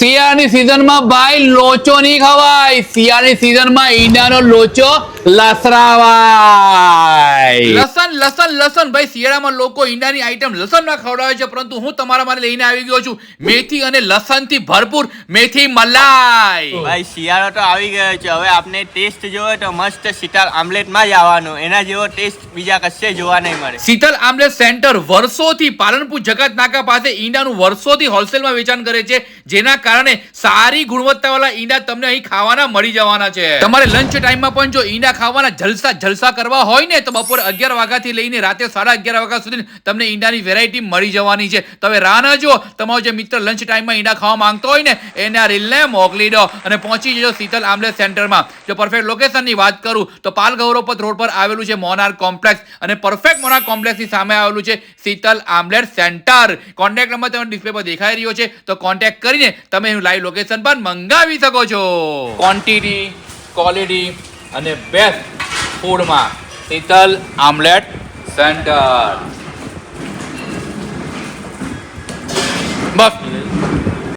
શિયાળાની સિઝનમાં ભાઈ લોચો નહીં ખવાય. શિયાળાની સિઝનમાં ઈંડાનો લોચો લસરાવાય. લસણ લસણ લસણ. ભાઈ શિયાળામાં લોકો ઈંડાની આઈટમ લસણ ના ખવડાવે છે પરંતુ હું તમારા માટે લઈને આવી ગયો છું. મેથી અને લસણથી ભરપૂર મેથી મલાઈ. ભાઈ શિયાળો તો આવી ગયો છે. હવે આપને ટેસ્ટ જોવો તો મસ્ત શીતળ આમલેટમાં જ આવવાનો. એના જેવો ટેસ્ટ બીજા કશે જોવા નહીં મળે. શીતલ આમલેટ સેન્ટર વર્ષોથી પાલનપુર જગત નાકા પાસે ઈંડાનું વર્ષોથી હોલસેલમાં વેચાણ કરે છે જેના કારણે સારી ગુણવત્તાવાળા ઈંડા તમને અહીં ખાવાના મળી જવાના છે. તમારે લંચ ટાઈમમાં પણ જો ઈંડા ખાવાના જલસા જલસા કરવા હોય ને તો બપોરે અગિયાર વાગ્યાથી લઈને રાતે સાડા અગિયાર વાગ્યા સુધી તમને ઈંડાની વેરાયટી મળી જવાની છે. તમે રાહ ન જુઓ, તમારો જે મિત્ર લંચ ટાઈમમાં ઈંડા ખાવા માંગતો હોય ને, એને આ રીલને મોકલી દો અને પહોંચી જજો શીતલ આમલેટ સેન્ટરમાં જો પરફેક્ટ લોકેશનની વાત કરું, તો પાલ ગૌરવપત રોડ પર આવેલું છે મોનાર કોમ્પ્લેક્સ અને પરફેક્ટ મોનાર કોમ્પ્લેક્સની સામે આવેલું છે Sheetal omelette centre contact number તમને ડિસ્પ્લે પર દેખાઈ રહ્યો છે, તો કોન્ટેક્ટ કરીને તમે લાઈવ લોકેશન પણ મંગાવી શકો છો. ક્વોન્ટિટી ક્વોલિટી અને બેસ્ટ ફૂડમાં શીતલ આમલેટ સેન્ટર. બસ.